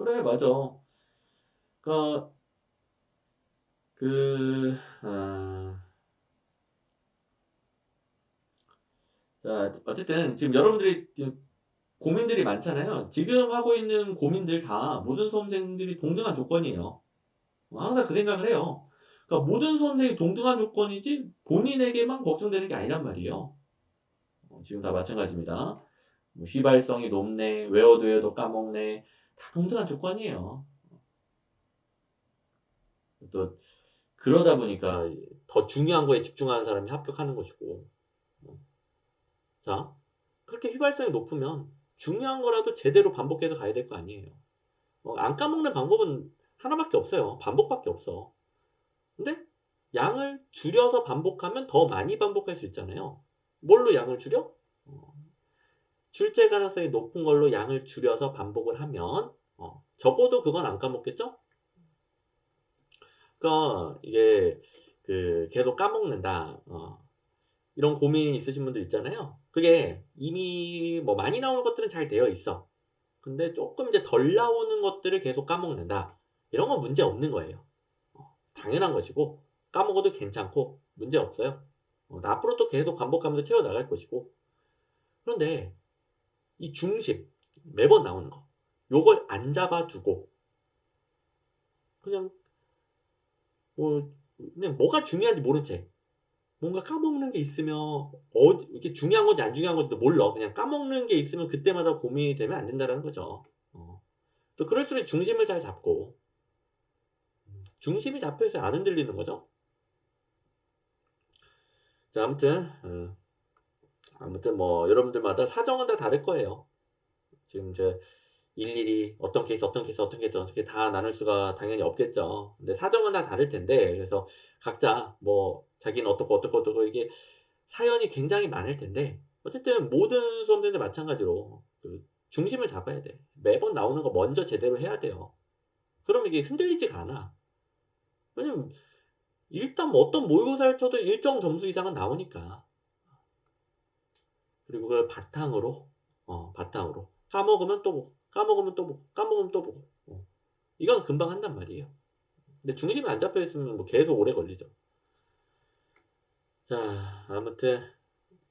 그래, 맞아. 그니까, 그, 아, 자, 어쨌든, 지금 여러분들이 지금 고민들이 많잖아요. 지금 하고 있는 고민들 다 모든 수험생들이 동등한 조건이에요. 항상 그 생각을 해요. 그러니까 모든 수험생이 동등한 조건이지 본인에게만 걱정되는 게 아니란 말이에요. 어, 지금 다 마찬가지입니다. 뭐 휘발성이 높네, 외워도 외워도 까먹네, 다 동등한 조건이에요. 또 그러다 보니까 더 중요한 거에 집중하는 사람이 합격하는 것이고. 자 그렇게 휘발성이 높으면 중요한 거라도 제대로 반복해서 가야 될 거 아니에요. 어, 안 까먹는 방법은 하나밖에 없어요. 반복밖에 없어. 근데 양을 줄여서 반복하면 더 많이 반복할 수 있잖아요. 뭘로 양을 줄여? 어, 출제 가능성이 높은 걸로 양을 줄여서 반복을 하면 어, 적어도 그건 안 까먹겠죠? 그러니까 이게 그 계속 까먹는다. 어. 이런 고민 있으신 분들 있잖아요. 그게 이미 뭐 많이 나오는 것들은 잘 되어 있어. 근데 조금 이제 덜 나오는 것들을 계속 까먹는다. 이런 건 문제 없는 거예요. 어, 당연한 것이고 까먹어도 괜찮고 문제 없어요. 어, 앞으로 또 계속 반복하면서 채워 나갈 것이고. 그런데 이 중심 매번 나오는 거 요걸 안 잡아두고 그냥 뭐 그냥 뭐가 중요한지 모른 채 뭔가 까먹는 게 있으면 어 이게 중요한 건지 안 중요한 건지도 몰라 그냥 까먹는 게 있으면 그때마다 고민이 되면 안 된다는 거죠. 어. 또 그럴수록 중심을 잘 잡고 중심이 잡혀 있어야 안 흔들리는 거죠. 자 아무튼 어. 아무튼 뭐 여러분들마다 사정은 다 다를 거예요. 지금 제 일일이 어떤 케이스 어떤 케이스 어떤 케이스 어떻게 다 나눌 수가 당연히 없겠죠. 근데 사정은 다 다를 텐데 그래서 각자 뭐 자기는 어떻고 어떻고 어떻고 이게 사연이 굉장히 많을 텐데 어쨌든 모든 수험생들 마찬가지로 그 중심을 잡아야 돼. 매번 나오는 거 먼저 제대로 해야 돼요. 그럼 이게 흔들리지가 않아. 왜냐면 일단 뭐 어떤 모의고사를 쳐도 일정 점수 이상은 나오니까. 그리고 그걸 바탕으로 어 바탕으로. 까먹으면 또 보고 까먹으면 또 보고 까먹으면 또 보고 어. 이건 금방 한단 말이에요. 근데 중심이 안 잡혀 있으면 뭐 계속 오래 걸리죠. 자 아무튼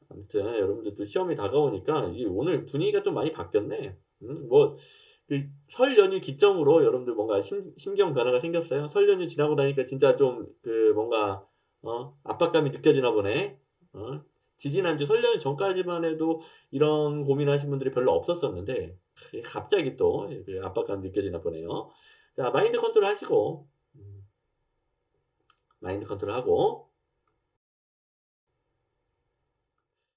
아무튼 여러분들도 시험이 다가오니까 오늘 분위기가 좀 많이 바뀌었네. 음, 뭐설 연휴 기점으로 여러분들 뭔가 심, 심경 변화가 생겼어요? 설 연휴 지나고 나니까 진짜 좀 그 뭔가 어, 압박감이 느껴지나 보네. 어? 지지난주 설 연휴 전까지만 해도 이런 고민하신 분들이 별로 없었었는데 갑자기 또 압박감 느껴지나 보네요. 자, 마인드 컨트롤 하시고, 음, 마인드 컨트롤 하고,